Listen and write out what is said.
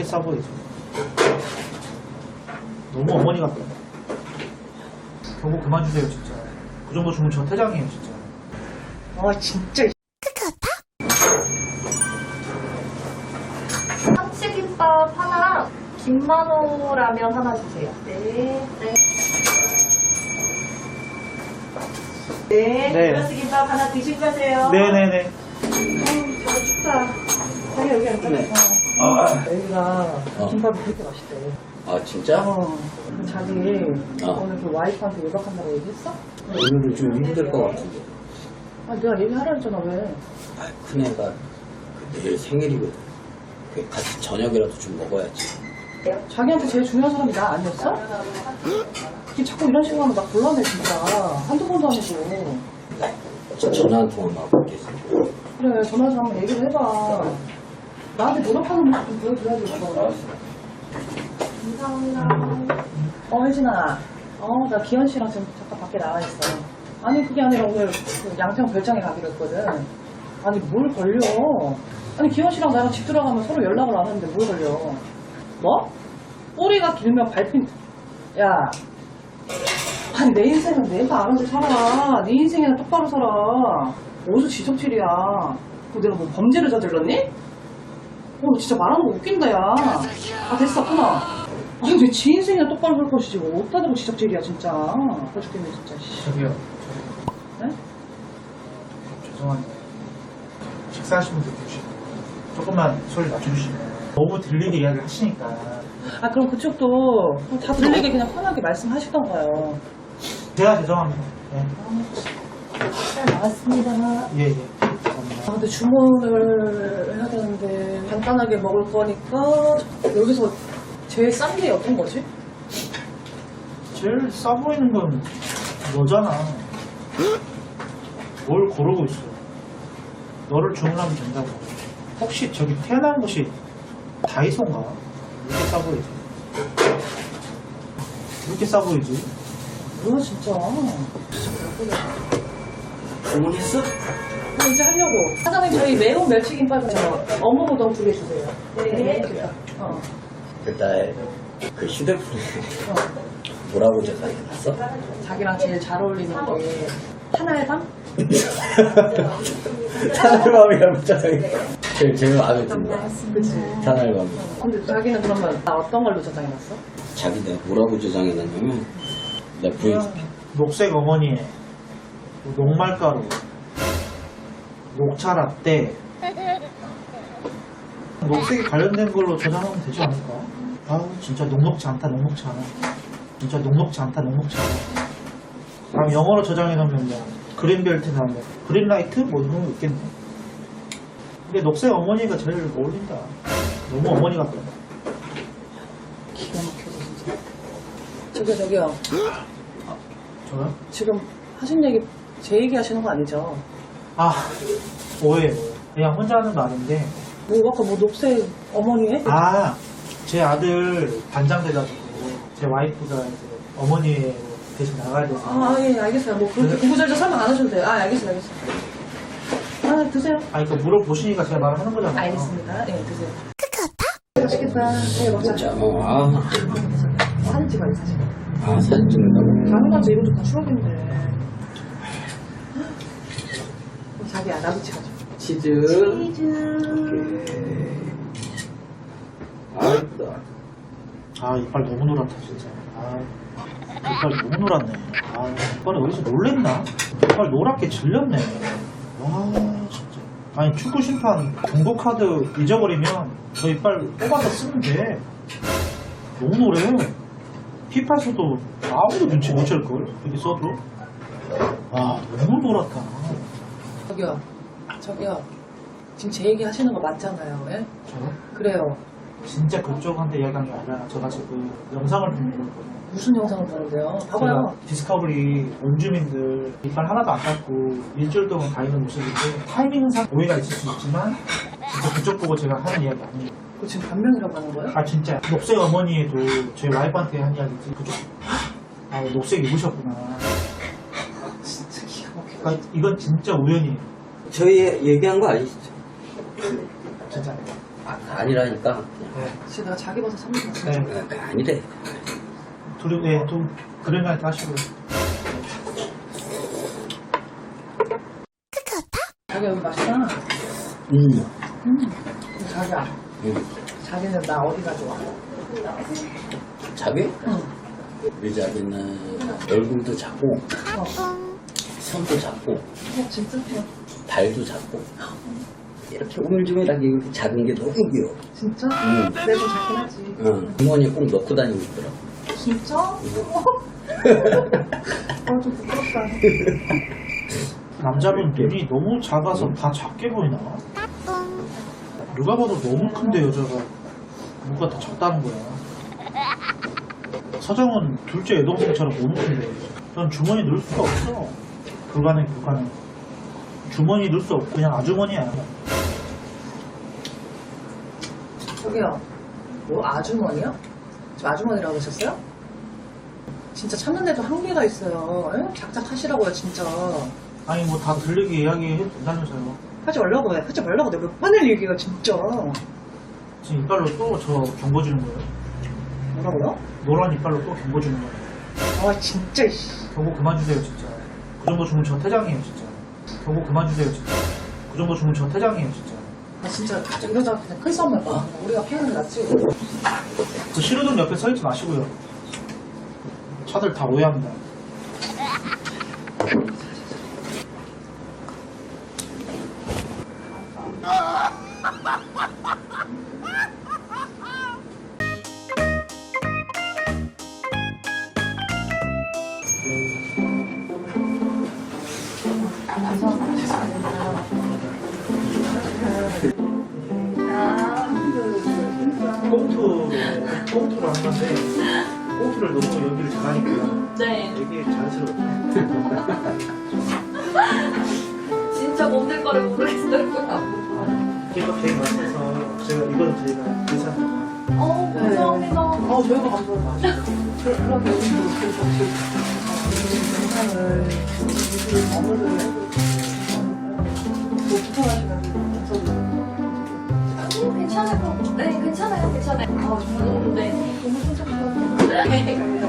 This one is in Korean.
이렇게 싸 보이지. 너무 어머니 같다. 경고 그만 주세요, 진짜. 그 정도 주면 저 퇴장이에요, 진짜. 아 진짜 참치김밥 하나랑 김만호 라면 하나 주세요. 네. 네. 네. 네. 참치김밥 하나 드시고 가세요. 네네네. 음, 저거 춥다. 자기 여기 앉아요. 아, 여기가 김밥이 그렇게 맛있대. 아 진짜? 어 그럼 자기 어. 오늘 그 와이프한테 외박한다고 얘기했어? 오늘은 좀 힘들 것 같은데. 아 내가 얘기하라 했잖아 왜? 아, 큰애가 그 내일 생일이거든. 그 같이 저녁이라도 좀 먹어야지. 자기한테 제일 중요한 사람이 나 아니었어? 이게 자꾸 이런 식으로 하면 나 곤란해 진짜. 한두 번도 아니고 저 전화 한 통만 하고 올게 그래 전화해서 한번 얘기를 해봐 나한테 노력하는 모습 좀 보여줘야지 이거 감사합니다. 어 혜진아. 어 나 기현 씨랑 지금 잠깐 밖에 나와 있어. 아니 그게 아니라 오늘 그 양평 별장에 가기로 했거든. 아니 뭘 걸려? 아니 기현 씨랑 나랑 집 들어가면 서로 연락을 안 하는데 뭘 걸려? 뭐? 꼬리가 길면 밟힌 야. 아니 내 인생은 내가 알아서 살아. 네 인생에는 똑바로 살아. 어디서 지적질이야? 그 내가 뭐 범죄를 저질렀니? 어 진짜 말하는 거 웃긴다 야아 됐어 끊어 아니 왜지 인생이나 똑바로 살 것이지 뭐 어디다 대고 지적질이야 진짜 아파 죽겠네 진짜 씨. 저기요. 네? 죄송한데. 식사하시면 드시고. 조금만 소리 낮춰주시면. 너무 들리게 이야기를 하시니까. 아 그럼 그쪽도 다 들리게 그냥 편하게 말씀하시던가요 제가 죄송합니다. 예. 잘 나왔습니다 예, 예. 감사합니다. 아, 근데 주문을 해야 되는데 간단하게 먹을 거니까 여기서 제일 싼 게 어떤 거지? 제일 싸 보이는 건 너잖아. 뭘 고르고 있어. 너를 주문하면 된다고. 혹시 저기 태어난 곳이 다이소인가? 이렇게 싸 보이지? 이렇게 싸 보이지? 뭐야 진짜 주문했어? 어, 이제 하려고 사장님 저희 매운 멸치김밥이요 어묵 우동 두 개 주세요 네. 어, 그날 그 휴대폰에 어. 뭐라고 저장해놨어? 자기랑 제일 잘 어울리는 게 하나의 방? 타날밤이라고 저장해 제일 제일 마음에 든다 그치 타날밤 근데 자기는 그러면 나 어떤 걸로 저장해놨어? 자기 내가 뭐라고 저장해놨냐면 내가 보여줄게 녹색 어머니에 녹말가루, 녹차 라떼, 녹색이 관련된 걸로 저장하면 되지 않을까? 아 진짜 녹록지 않다 녹록지 않아. 진짜 녹록지 않다 녹록지 않아. 다음 영어로 저장해 놓으면 뭐 그린벨트나 뭐 그린라이트 뭐 이런 거 있겠네. 근데 녹색 어머니가 제일 어울린다. 너무 어머니 같다. 기가 막혀서 진짜 저기요 저기요 저요? 지금 하신 얘기 제 얘기 하시는 거 아니죠? 아 오해. 그냥 혼자 하는 말인데 뭐 아까 뭐 녹색 어머니 해? 아, 제 아들 반장 돼가지고 제 와이프가 이제 어머니 대신 나가야 돼서 아, 예, 알겠어요. 뭐, 그렇게 네. 구구절절 설명 안 하셔도 돼요. 아, 알겠어요, 알겠어요. 아, 드세요. 아니 그 물어보시니까 제가 말을 하는 거잖아요. 알겠습니다. 예, 드세요. 맛있겠다. 네, 먹자. 어, 아, 사진 찍어요, 사진. 아 사진 찍는다고? 당연하지, 이것도 다 추억인데. 그럼 자기야, 나도 찍어줘. 치즈 오케이 아 이쁘다 아 이빨 너무 노랗다 진짜. 아 이빨 너무 노랗네. 아 이빨에 어디서 놀랬나? 이빨 노랗게 질렸네. 와 진짜. 아니 축구 심판 경고 카드 잊어버리면 저 이빨 뽑아서 쓰면 돼. 너무 노래. 피파에서도 아무도 눈치 못 챌 걸. 이렇게 써도. 와 너무 노랗다. 저기요, 저기요. 지금 제 얘기 하시는 거 맞잖아요, 예? 저요? 그래요. 진짜 그쪽한테 이야기한 게 아니라 제가 지금 영상을 보는 거거든요. 무슨 영상을 보는데요? 제가 봐봐요. 디스커버리 원주민들 이빨 하나도 안 깎고 일주일 동안 가 있는 모습인데 타이밍상 오해가 있을 수 있지만 진짜 그쪽 보고 제가 하는 이야기 아니에요. 그거 지금 반면이라고 하는 거예요? 아 진짜 녹색 어머니에도 제 와이프한테 한 이야기지 그쪽 아 녹색 입으셨구나. 그러니까 이건 진짜 우연이에요. 저희 얘기한 거 아니시죠? 진짜. 아, 아니라니까 네. 지금 내가 자기 버섯 선물 줬어. 네. 아, 그 아니래. 둘이 네, 좀 그랜나이트 하시고요. 자기 여기 맛있다. 음. 자기야. 음. 자기는 나 어디가 좋아? 자기? 응. 우리 자기는 얼굴도 작고, 어. 손도 작고, 어, 진짜 좋아. 발도 작고. 이렇게 오물조물하게 이렇게 작은 게 너무 귀여워. 진짜? 응. 내도 작긴 하지. 응. 주머니에 꼭 넣고 다니고 있더라고. 진짜? 어, 좀 부끄럽다. 남자분 눈이 너무 작아서 다 작게 보이나? 누가 봐도 너무 큰데 여자가 뭐가 다 작다는 거야. 서정은 둘째 여동생처럼 너무 큰데 전 주머니 넣을 수가 없어. 불가능 불가능. 주머니 넣을 수 없고 그냥 아주머니야. 저기요. 뭐 아주머니요? 지금 아주머니라고 하셨어요? 진짜 찾는데도 한계가 있어요. 에? 작작 하시라고요, 진짜. 아니 뭐 다 들리게 이야기해도 된다면서요. 하지 말라고 해. 하지 말라고 내가 몇 번을 얘기가 진짜. 지금 이빨로 또 저 경고 주는 거예요. 뭐라고요? 노란 이빨로 또 경고 주는 거예요. 아, 진짜, 씨. 경고 그만 주세요 진짜. 그 정도 주면 저 퇴장이에요 진짜. 경고 그만 주세요 진짜. 그 정도 주면 저 퇴장이에요 진짜. 아, 진짜, 이러다 그냥 큰 싸움 날 거야. 우리가 피하는 게 낫지. 저 신호등 옆에 서 있지 마시고요. 차들 다 오해합니다. 꽁투로 한 건데, 꽁투를 너무 연기를 잘하니까 네. 되게 자연스러워. 진짜 몸들 거를 모르겠어요. 이거 되게 맛있어서 제가 이거는 제가 괜찮아요. 어, 감사합니다. 어, 저희가 감사합니다. 저, 그럼 여기도 그, 저기, 영상을, 그, 업로드를 해도, 뭐, 부탁하시면, 저기, 어, 괜찮을 것 같아요. 네, 괜찮아요, 괜찮아요. 아, 정말, 네. 너무 재밌었습니다.